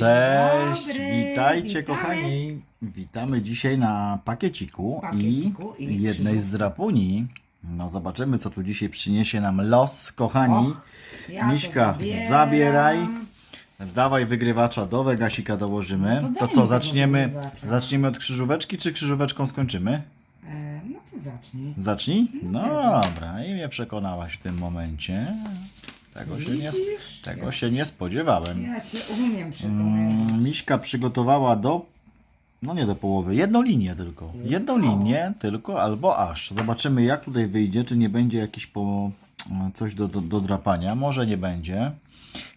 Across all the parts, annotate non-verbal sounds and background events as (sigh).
Cześć, dobry, witajcie witamy. kochani. Witamy dzisiaj na pakieciku, Pakieciku i, i jednej z drapuni. No zobaczymy co tu dzisiaj przyniesie nam los, kochani. Och, ja Miśka, zabieraj. Dawaj wygrywacza do Wegasika dołożymy. No to to co, zaczniemy, zaczniemy od krzyżóweczki, czy krzyżóweczką skończymy? E, no to zacznij. Zacznij? No dobra, i mnie przekonałaś w tym momencie. Tego się nie, Widzisz? tego się nie spodziewałem. Ja cię umiem przekonać. Mm, Miśka przygotowała do, no nie do połowy, jedną linię tylko. Jedną linię tylko albo aż. Zobaczymy jak tutaj wyjdzie, czy nie będzie jakiś po, coś do, do, do drapania. Może nie będzie.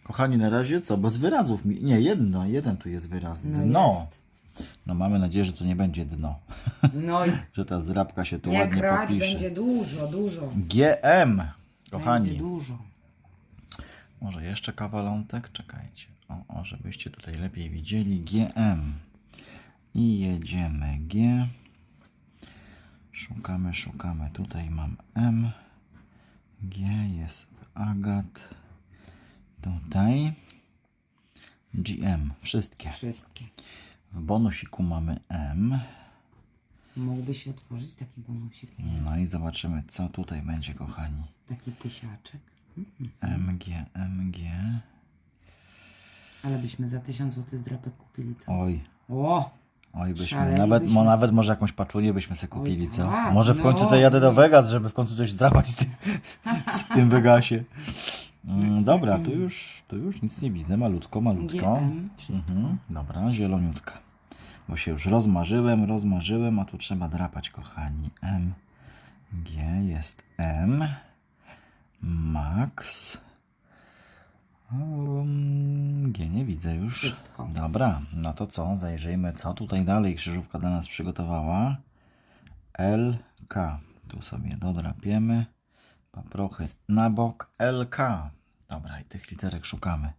Kochani, na razie co? Bez wyrazów. mi- Nie, jedno, jeden tu jest wyraz. No Dno. jest. No mamy nadzieję, że to nie będzie dno. No i (laughs) że ta zdrapka się tu nie ładnie popisze. będzie dużo, dużo. GM. Kochani. Będzie dużo. Może jeszcze kawalątek? Czekajcie. O, o, żebyście tutaj lepiej widzieli. GM. I jedziemy. G. Szukamy, szukamy. Tutaj mam M. G jest w Agat. Tutaj. GM. Wszystkie. Wszystkie. W bonusiku mamy M. Mógłby się otworzyć taki bonusik. No i zobaczymy, co tutaj będzie, kochani. Taki tysiaczek. MG, MG. Ale byśmy za 1000 zł drapek kupili, co? Oj, O! Oj, byśmy, nawet, mo, nawet może jakąś paczunię byśmy sobie kupili, co? tak, Może w końcu no, to jadę do. Vegas, żeby w końcu coś zdrapać z tym, (laughs) z tym Vegasie. Mm, dobra, tu już, tu już nic nie widzę, malutko, malutko. GM, wszystko. Mhm, dobra, zieloniutka. Bo się już rozmarzyłem, rozmarzyłem, a tu trzeba drapać, kochani. M, G, jest M, Max. G nie widzę już. Wszystko. Dobra, no to co? Zajrzyjmy, co tutaj dalej krzyżówka dla nas przygotowała. LK. Tu sobie dodrapiemy. Paprochy na bok. LK. Dobra, i tych literek szukamy.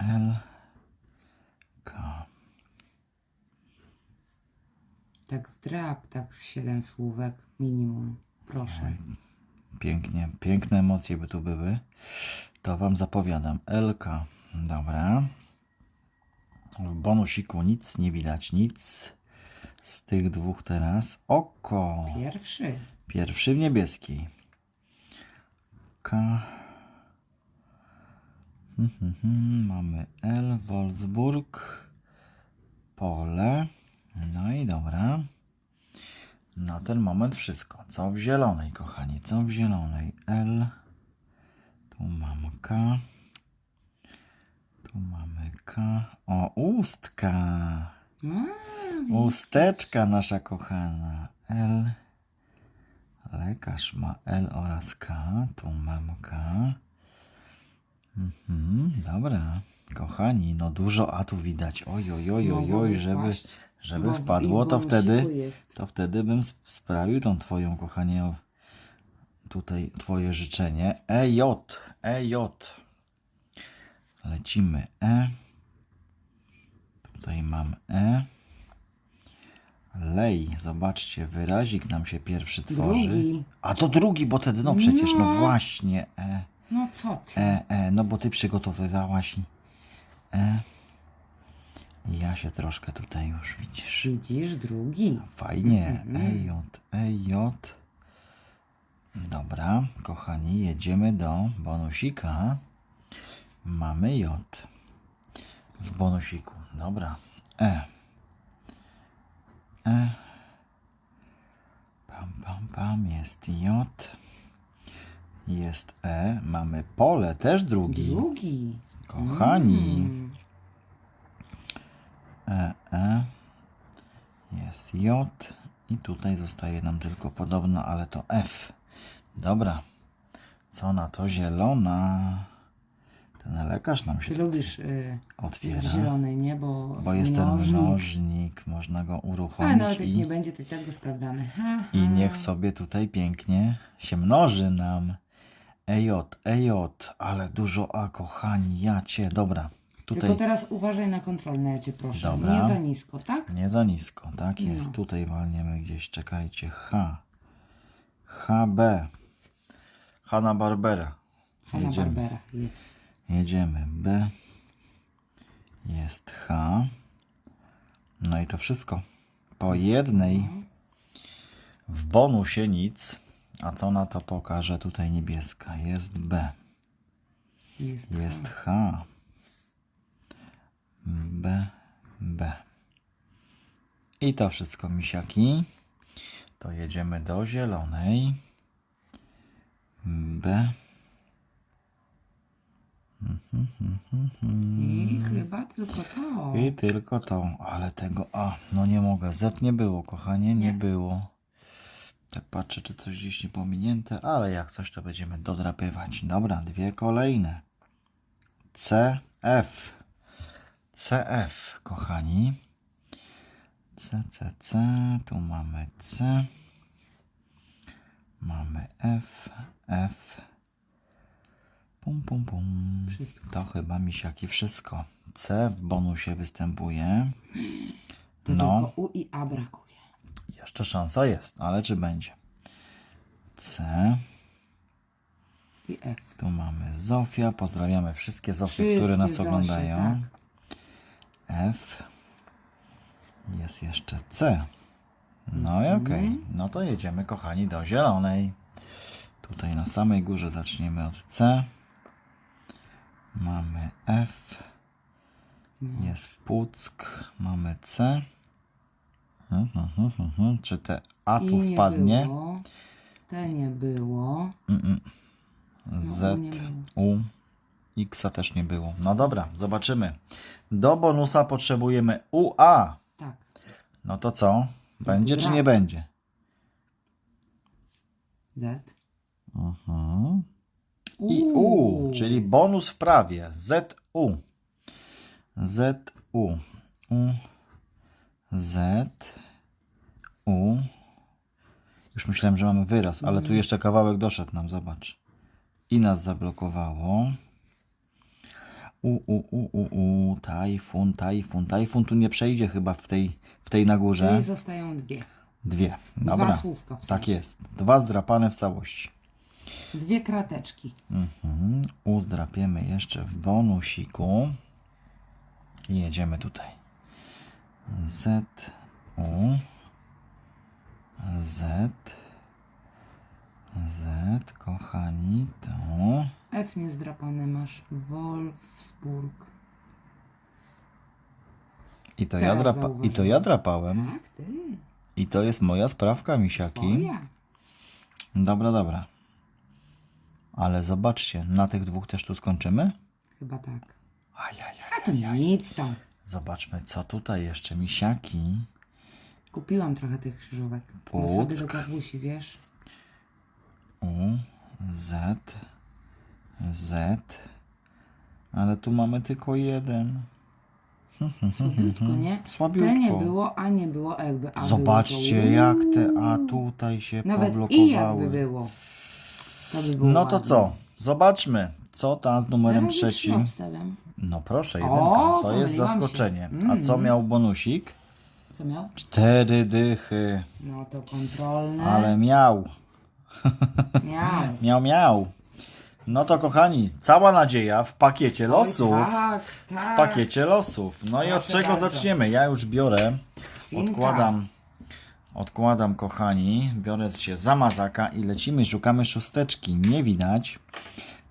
LK. Tak zdrap, tak z 7 słówek minimum. Proszę. Pięknie, piękne emocje by tu były. To Wam zapowiadam. LK. Dobra. W bonusiku nic nie widać, nic. Z tych dwóch teraz. Oko. Pierwszy. Pierwszy w niebieskiej. K. Hmm, hmm, hmm. Mamy L. Wolfsburg. Pole. No i dobra. Na ten moment wszystko. Co w zielonej, kochani? Co w zielonej? L. Tu mam K. Tu mamy K. O, ustka. A, Usteczka nasza kochana. L. Lekarz ma L oraz K. Tu mam K. Mhm, dobra. Kochani, no dużo A tu widać. Oj, oj, oj, oj, oj Mogłoby żeby, żeby bo wpadło, to wtedy, jest. to wtedy bym sp- sprawił tą twoją, kochanie, tutaj twoje życzenie. EJ, EJ. Lecimy E. Tutaj mam E. Lej, zobaczcie, wyrazik nam się pierwszy tworzy. Drugi. A to drugi, bo te dno przecież, no No. właśnie, E. No co ty? E, e, no bo ty przygotowywałaś i e. Ja się troszkę tutaj już widzisz. Widzisz, drugi. Fajnie. EJ, EJ. Dobra, kochani, jedziemy do bonusika. Mamy J. W bonusiku. Dobra. E. E. Pam, pam, pam. Jest J. Jest E. Mamy pole, też drugi. Drugi. Kochani. Mm. E, E. Jest J. I tutaj zostaje nam tylko podobno, ale to F. Dobra. Co na to zielona? Ten lekarz nam Ty się lubisz y, otwiera. w zielonej, nie? Bo, Bo jest ten mnożnik. mnożnik, można go uruchomić nawet jak i, nie będzie, to i tak go sprawdzamy. Ha, i niech sobie tutaj pięknie się mnoży nam. EJ, EJ, ale dużo A, kochani, ja cię, dobra. Tylko Tutaj teraz uważaj na kontrolne, ja cię proszę. Dobra. Nie za nisko, tak? Nie za nisko, tak jest. No. Tutaj walniemy gdzieś, czekajcie, H. HB. Hanna Barbera. Hanna. Barbera, jedź. Jedziemy. B. Jest H. No i to wszystko. Po jednej. W bonusie nic. A co na to pokaże tutaj niebieska? Jest B. Jest. Jest H. B, B. I to wszystko, misiaki. To jedziemy do zielonej. B. I chyba tylko to. I tylko to, ale tego A, no nie mogę. Z nie było, kochanie, nie, Nie. było. Tak patrzę, czy coś gdzieś nie pominięte, ale jak coś, to będziemy dodrapywać. Dobra, dwie kolejne. C, F. CF, kochani. C, C, C. Tu mamy C. Mamy F, F. Pum, pum, pum. Wszystko. To chyba misiaki wszystko. C w bonusie występuje. To No, tylko U i A brakuje. jeszcze szansa jest, ale czy będzie? C. I F. Tu mamy Zofia. Pozdrawiamy wszystkie Zofie, Wszystkie które nas oglądają. tak. F. Jest jeszcze C. No i okej. Mhm. No to jedziemy, kochani, do zielonej. Tutaj na samej górze zaczniemy od C. Mamy F. Jest Puck. Mamy C. Mhm, mhm, mhm. Czy te A I tu nie wpadnie? Było. Te nie było. Mm-mm. Z, No, U nie było. U, X też nie było. No dobra, zobaczymy. Do bonusa potrzebujemy UA. Tak. No to co? Będzie czy nie będzie? Z. Mhm. I U, czyli bonus w prawie. ZU. ZU. U. Z. U. Już myślałem, że mamy wyraz, ale tu jeszcze kawałek doszedł nam, zobacz. I nas zablokowało. U, u, u, u, u, tajfun, tajfun, tajfun tu nie przejdzie chyba w tej, w tej na górze. Czyli zostają dwie. Dwie. Dwa Dobra. słówka w Tak sensie. jest. Dwa zdrapane w całości. Dwie krateczki. Mhm. Uzdrapiemy jeszcze w bonusiku. I jedziemy tutaj. Z, U, Z, Z, kochani, to F niezdrapane masz. Wolfsburg. i to, Teraz ja drapa, i to ja drapałem. Tak, ty. I to jest moja sprawka, misiaki. Twoja. Dobra, dobra. Ale zobaczcie, na tych dwóch też tu skończymy? Chyba tak. Ajajaj. A to nic tam. Zobaczmy, co tutaj jeszcze, misiaki. Kupiłam trochę tych krzyżówek. Bo sobie do wiesz. U, Z, Z. Ale tu mamy tylko jeden. (laughs) Słabiutko, nie? Słabiutko. Te nie było, a nie było, a jakby a Zobaczcie, było, to jak te. A tutaj się Nawet i poblokowały. jakby było. To by było No to ładnie. co? Zobaczmy, co ta z numerem już trzecim. No proszę, jedynka. O, to jest pomyliłam się. zaskoczenie. A Mm. co miał bonusik? Co miał? Cztery dychy. No to kontrolne. Ale miał. Miał. Miał, miał. No to kochani, cała nadzieja w pakiecie losów. Oj, tak, tak. W pakiecie losów. No i od Proszę czego bardzo. zaczniemy? Ja już biorę. Świnka. Odkładam. Odkładam, kochani. Biorę się za mazaka i lecimy. Szukamy szósteczki. Nie widać.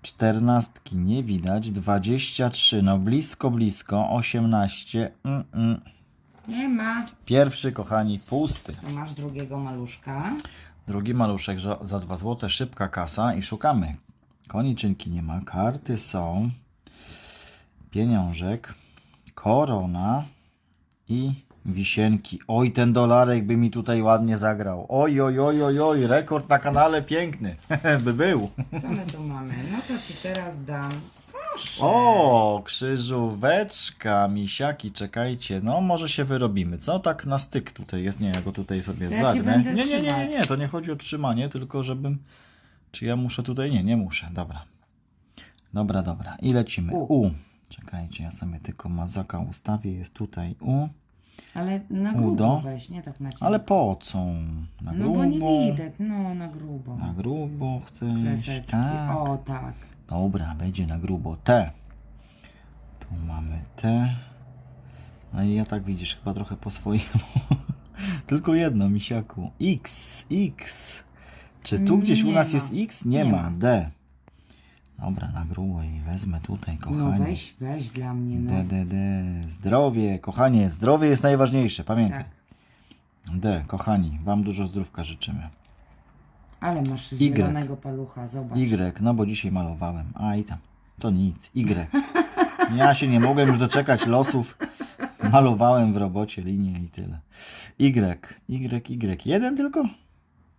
Czternastki nie widać. Dwadzieścia trzy. No blisko, blisko. Osiemnaście. Mm, mm. Nie ma. Pierwszy, kochani, pusty. Masz drugiego maluszka. Drugi maluszek za, za 2 złote. Szybka kasa i szukamy. Koniczynki nie ma. Karty są. Pieniążek. Korona. I wisienki. Oj, ten dolarek by mi tutaj ładnie zagrał. Oj, oj, oj, oj, oj. Rekord na kanale piękny. (laughs) by był. Co my tu mamy? No to ci teraz dam. Proszę. O, krzyżóweczka, misiaki, czekajcie. No, może się wyrobimy. Co tak na styk tutaj jest? Nie, ja go tutaj sobie To ja zagnę. będę Nie, nie, nie, nie, trzymać. nie, to nie chodzi o trzymanie, tylko żebym. Czy ja muszę tutaj? Nie, nie muszę. Dobra. Dobra, dobra. I lecimy. U. U. Czekajcie, ja sobie tylko mazaka ustawię. Jest tutaj U. Ale na Udo. grubo weź, nie tak na ciebie. Ale po co? Na No grubo. bo nie widać, no na grubo. Na grubo. Kreseczki. Tak. O tak. Dobra, będzie na grubo T. Tu mamy T. A ja tak widzisz, chyba trochę po swojemu. (laughs) Tylko jedno, misiaku. X, X. Czy tu gdzieś u Nie nas ma. jest X? Nie, Nie ma. ma. D. Dobra, na grubo i wezmę tutaj, kochani. No weź, weź dla mnie, no. D, D, D. Zdrowie, kochanie. Zdrowie jest najważniejsze, pamiętaj. Tak. D, kochani. Wam dużo zdrówka życzymy. Ale masz Y. zielonego palucha, zobacz. Y, no bo dzisiaj malowałem. A i tam. To nic. Y. Ja się nie mogłem już doczekać losów. Malowałem w robocie linię i tyle. Y, Y, Y. Jeden tylko?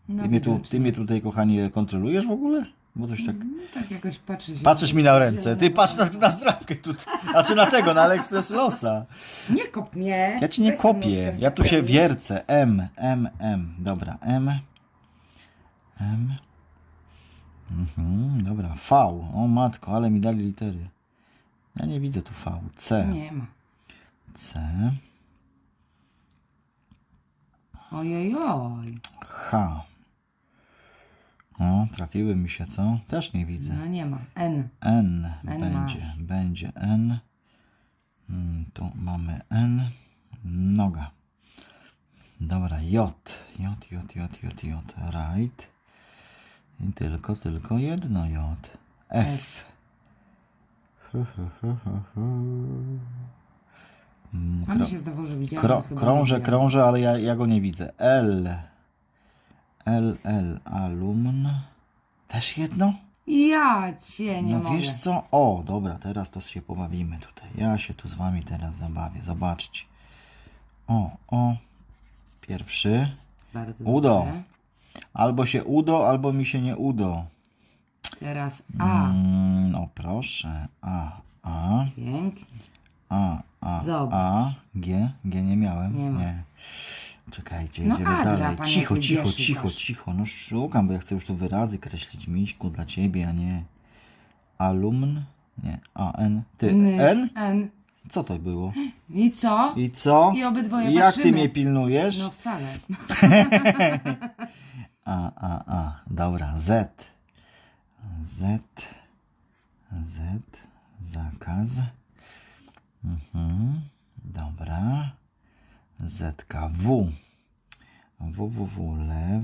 No Ty, mnie, tu, ty mnie tutaj, kochanie, kontrolujesz w ogóle? Bo coś tak... No, tak jakoś patrzę się. Patrzysz mi na ręce. Ty patrz na, na zdrabkę tutaj. Znaczy na tego, na AliExpress Losa. Nie kop mnie. Ja ci nie Weź kopię. Ja tu się wiercę. M, M, M. Dobra, M. M. Mhm, dobra, V. O matko, ale mi dali litery. Ja nie widzę tu V. C. Nie ma. C. Ojojoj. H. O, trafiły mi się, co? Też nie widzę. No nie ma. N. N, N będzie, masz. będzie N. Mm, Tu mamy N. Noga. Dobra, J. J, J, J, J, J. Right. I tylko, tylko jedno J. F. Hu. Mm, kro- się zdawało, że ale chyba krążę, krążę, ale ja, ja go nie widzę. L. L, L, alumn. Też jedno? Ja cię nie no mogę. wiesz co? O, dobra, teraz to się pobawimy tutaj. Ja się tu z wami teraz zabawię. Zobaczcie. O, o. Pierwszy. Bardzo Udo. Albo się udo, albo mi się nie udo. Teraz A. Mm, no proszę. A, A, Pięknie. A, A, Zobacz. A, G. G nie miałem. Nie ma. Czekajcie, No jedziemy A dalej. nie Cicho, ty cicho, wiesz, cicho, szukasz. cicho. No szukam, bo ja chcę już tu wyrazy kreślić. Miśku dla ciebie, a nie alumn. Nie, A, N. Ty, N. N? N. Co to było? I co? I co? I obydwoje I Jak ty patrzymy. mnie pilnujesz? No wcale. (laughs) A, A, A. Dobra, Z. Z. Z. Zakaz. Mhm. Dobra. ZKW. WWW lew.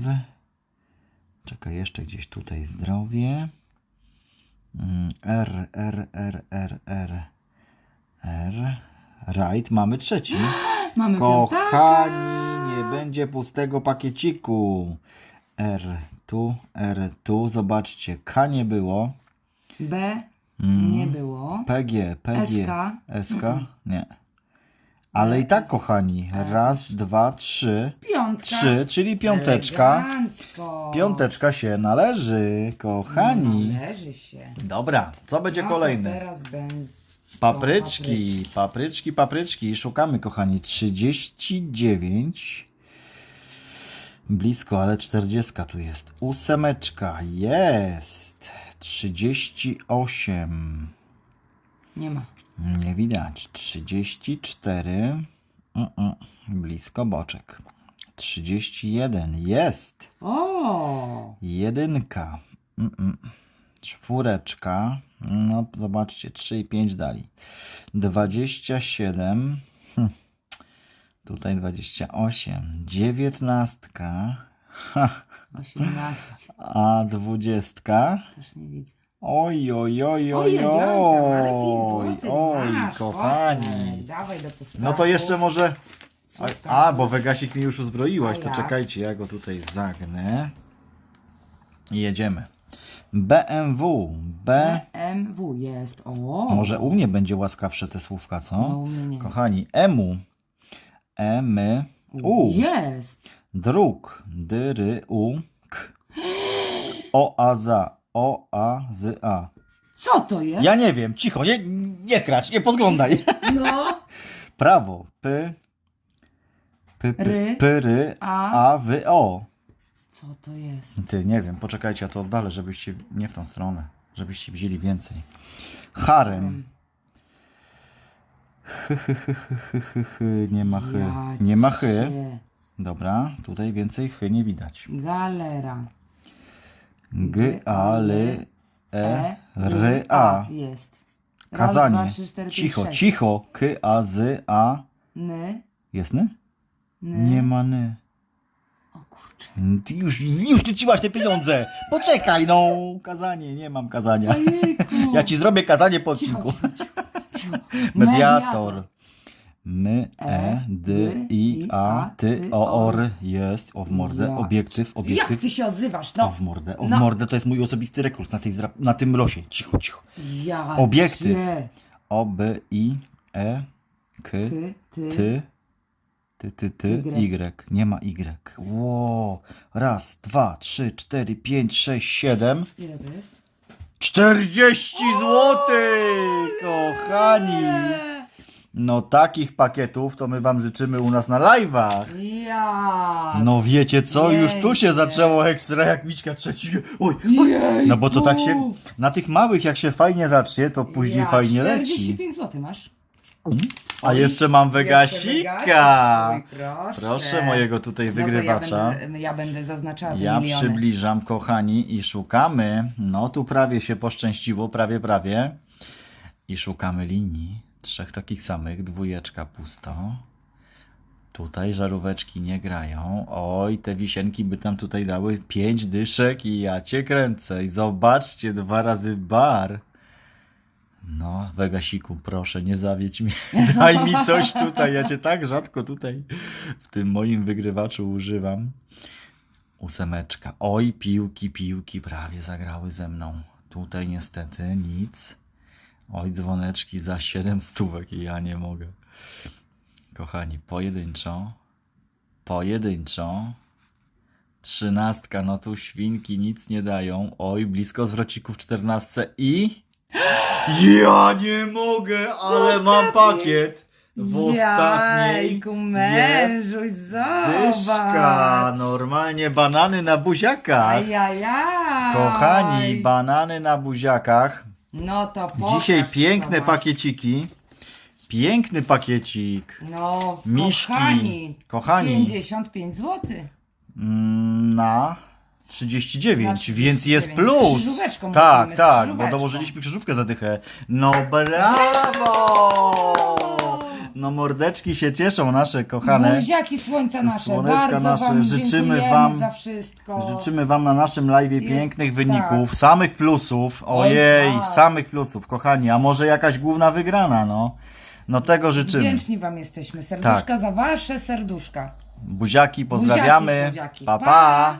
Czekaj, jeszcze gdzieś tutaj zdrowie. Mm, R, R, R, R, R. R. Right, mamy trzeci. (gasps) Mamy Kochani, piątaka. nie będzie pustego pakieciku. R tu, R tu, zobaczcie, K nie było. B. Mm. Nie było. PG, PG. SK. SK? Nie. Ale i tak, kochani, raz, dwa, trzy. Piątka. Trzy, czyli piąteczka. Elegancko. Piąteczka się należy, kochani. Należy się. Dobra, co będzie No kolejne? teraz będzie. Papryczki, papryczki, papryczki. Szukamy, kochani. 39. Blisko, ale 40 tu jest. Ósemeczka jest. 38. Nie ma. Nie widać. 34. Mm-mm. Blisko boczek. 31. Jest. O! Jedynka. Mm-mm. Czwóreczka. No, zobaczcie, 3 i 5 dali. 27. Tutaj 28. Dziewiętnastka. Ha. 18. A dwudziestka. Też nie widzę. Oj, oj, oj, oj, Ojej, tam, ale 5 oj. złotych Oj, masz, kochani. Dawaj do. No to jeszcze może... A, bo Wegasik mi już uzbroiłaś, to czekajcie, ja go tutaj zagnę. I jedziemy. BMW. B. BMW jest. O! Może u mnie będzie łaskawsze te słówka, co? No, u mnie nie. Kochani, emu. Emy. U. Jest. Druk. Dyry. U. K. O, a, za. O, a, z, a. Co to jest? Ja nie wiem, cicho, nie, nie kracz, nie podglądaj. No. (laughs) Prawo. P. P, p, Ry. p, ry, A. a, wy, o. Co to jest? Ty, nie wiem, poczekajcie, ja to oddalę, żebyście, nie w tą stronę, żebyście wzięli więcej. Harem. Hy, hy, hy, hy, hy, hy, hy. Nie ma chy. Ja Nie ma chy. cię. Dobra, tutaj więcej chy nie widać. Galera. G, a, l, e, r, a. Jest. Raz, Kazanie. dwa, trzy, cztery, pięć, Cicho, sześć. cicho. K, a, z, a. Ny. Jest ny? Ny. Nie ma ny. O kurczę. Ty już, już liczyłaś te pieniądze. Poczekaj, no. Kazanie, nie mam kazania. Ojejku. (laughs) Ja ci zrobię kazanie po Cicho, odcinku. cicho, cicho. (laughs) Mediator. My, e, E, d, i, a, ty, o, or. jest, o w mordę, Ja. obiektyw, Jak obiektyw. ty się odzywasz? O No. w mordę, o w No. mordę to jest mój osobisty rekord na, tej, zra- na tym losie. Cicho, cicho. Ja Obiektyw. cię. O, b, i, e, k, Ty, ty. ty, ty, ty, ty, Y. y. Nie ma y. Ło. Raz, dwa, trzy, cztery, pięć, sześć, siedem. Ile to jest? 40 złotych, kochani. No takich pakietów to my wam życzymy u nas na live'ach. Ja. No wiecie co, już tu się zaczęło ekstra jak Miśka trzeci. Oj, Jejku. no bo to tak się, na tych małych jak się fajnie zacznie, to później ja, fajnie leci. 45 zł masz. A jeszcze mam. Oj, proszę. Proszę mojego tutaj No to wygrywacza. ja, będę, ja będę zaznaczała te Ja miliony. przybliżam, kochani, i szukamy. No tu prawie się poszczęściło, prawie, prawie. I szukamy linii. Trzech takich samych, dwójeczka pusto. Tutaj żaróweczki nie grają. Oj, te wisienki by tam tutaj dały pięć dyszek i ja cię kręcę. I zobaczcie, dwa razy bar. No, Wegasiku, proszę, nie zawiedź mnie. (laughs) Daj mi coś tutaj. Ja cię tak rzadko tutaj w tym moim wygrywaczu używam. Ósemeczka. Oj, piłki, piłki prawie zagrały ze mną. Tutaj niestety nic. Oj, dzwoneczki za 7 stówek i ja nie mogę. Kochani, pojedynczo. Pojedynczo. Trzynastka, no tu świnki nic nie dają. Oj, blisko zwrocików czternastce i... Ja nie mogę, ale mam ostatniej. pakiet. W ostatniej Jajku, jest mężuś, dyszka. zobacz. Normalnie banany na buziakach. Ajajaj. Kochani, banany na buziakach. No to pokaż, Dzisiaj piękne pakieciki. Piękny pakiecik. No, Miśki. kochani. Kochani. 55 zł. Mm, Na 39, Na więc jest 39. Z plus. krzyżóweczką Tak, mówimy, z tak, bo krzyżóweczką. dołożyliśmy krzyżówkę za dychę. No brawo! No mordeczki się cieszą nasze kochane. Buziaki słońca nasze, Słoneczka bardzo nasze, wam życzymy dziękujemy wam- za wszystko. Życzymy Wam na naszym live pięknych tak. wyników, samych plusów. Ojej, tak. samych plusów, kochani, a może jakaś główna wygrana, no. No tego życzymy. Wdzięczni wam jesteśmy. Serduszka Tak. za wasze serduszka. Buziaki, pozdrawiamy. słodziaki. pa. Pa. pa.